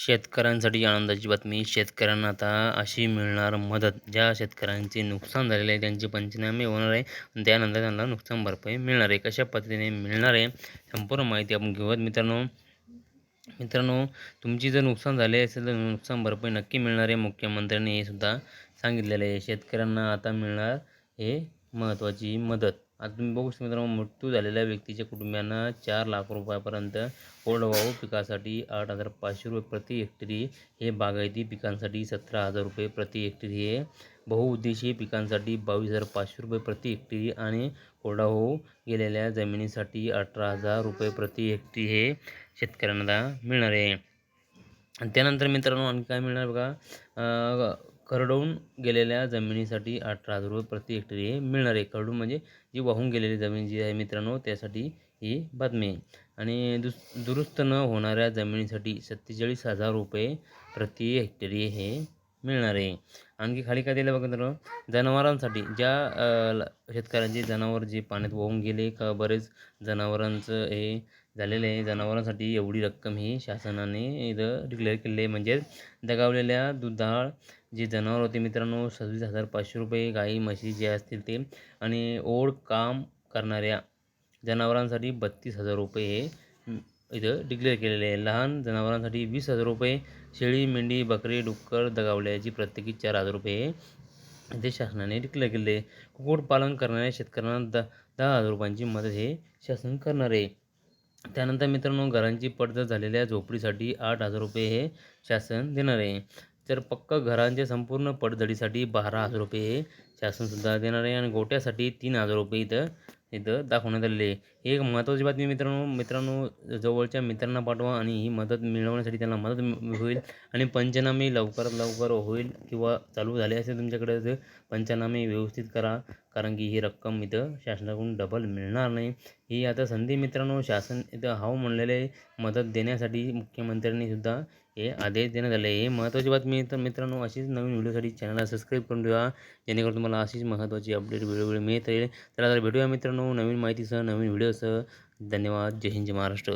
शेतकऱ्यांसाठी आनंदाची बातमी. शेतकऱ्यांना आता अशी मिळणार मदत. ज्या शेतकऱ्यांचे नुकसान झालेले आहे त्यांचे पंचनामे होणार आहे आणि त्यानंतर त्यांना नुकसान भरपाई मिळणार आहे. कशा पद्धतीने मिळणार आहे संपूर्ण माहिती आपण घेऊयात. मित्रांनो मित्रांनो तुमची जर नुकसान झाले असेल तर नुकसान भरपाई नक्की मिळणार आहे. मुख्यमंत्र्यांनी हे सुद्धा सांगितलेलं आहे. शेतकऱ्यांना आता मिळणार हे महत्त्वाची मदत. आता तुम्ही बघू शकता मित्रांनो मृत्यू झालेल्या व्यक्तीच्या कुटुंबियांना चार लाख रुपयापर्यंत कोरडवाहू पिकासाठी आठ हजार पाचशे रुपये प्रति हेक्टरी हे बागायती पिकांसाठी सतरा हजार रुपये प्रति हेक्टरी हे बहुउद्देशीय पिकांसाठी बावीस हजार पाचशे रुपये प्रति हेक्टरी आणि कोरडाहू गेलेल्या जमिनीसाठी अठरा हजार रुपये प्रति हेक्टरी हे शेतकऱ्यांना मिळणार आहे. त्यानंतर मित्रांनो आणखी काय मिळणार बघा? करडवून गेलेल्या जमिनीसाठी अठरा हजार रुपये प्रति हेक्टरी हे मिळणार आहे. करडून म्हणजे जी वाहून गेलेली जमीन जी आहे मित्रांनो त्यासाठी ही बातमी आहे. आणि दुस दुरुस्त न होणाऱ्या जमिनीसाठी सत्तेचाळीस हजार रुपये प्रति हेक्टरी हे मिळणार आहे. आणखी खाली काय दिलं बघा तर जनावरांसाठी ज्या शेतकऱ्यांचे जनावर जे पाण्यात वाहून गेले का बरेच जनावरांचं हे झालेलं आहे. जनावरांसाठी एवढी रक्कम ही शासनाने इथं डिक्लेअर केलेली आहे. म्हणजेच दगावलेल्या दुधाळ जे जनावर होते मित्रांनो सव्वीस हजार पाचशे रुपये गाई म्हशी जे असतील ते आणि ओढ काम करणाऱ्या जनावरांसाठी बत्तीस हजार रुपये हे इथं डिक्लेअर केलेले आहे. लहान जनावरांसाठी वीस हजार रुपये शेळी मेंढी बकरी डुक्कर दगावल्याची प्रत्येकी चार हजार रुपये इथे शासनाने डिक्लेअर केले आहे. कुक्कुटपालन करणाऱ्या शेतकऱ्यांना द दहा हजार रुपयांची मदत हे शासन करणार आहे. त्यानंतर मित्रांनो घरांची पडझड झालेल्या झोपडीसाठी आठ हजार रुपये हे शासन देणार आहे. तर पक्क घरांच्या संपूर्ण पडझडीसाठी बारा हजार रुपये हे शासनसुद्धा देणार आहे आणि गोट्यासाठी तीन हजार रुपये इथं इथं दाखवण्यात आलेले आहे. एक महत्त्वाची बातमी मित्रांनो मित्रांनो जवळच्या मित्रांना पाठवा आणि ही मदत मिळवण्यासाठी त्यांना मदत होईल आणि पंचनामे लवकरात लवकर होईल किंवा चालू झाले असेल तुमच्याकडे तर पंचनामे व्यवस्थित करा. कारण की ही रक्कम इथं शासनाकडून डबल मिळणार नाही. ही आता संधी मित्रांनो शासन इथं हाव म्हणलेले मदत देण्यासाठी मुख्यमंत्र्यांनीसुद्धा हे आदेश देण्यात आले. हे महत्त्वाची बातमी तर मित्रांनो अशीच नवीन व्हिडिओसाठी चॅनलला सबस्क्राईब करून ठेवा. जेणेकरून तुम्हाला अशीच महत्त्वाची अपडेट वेळोवेळी मिळत राहील. तर आता भेटूया मित्रांनो नवीन माहितीसह नवीन व्हिडिओसह धन्यवाद. जय हिंद जय महाराष्ट्र.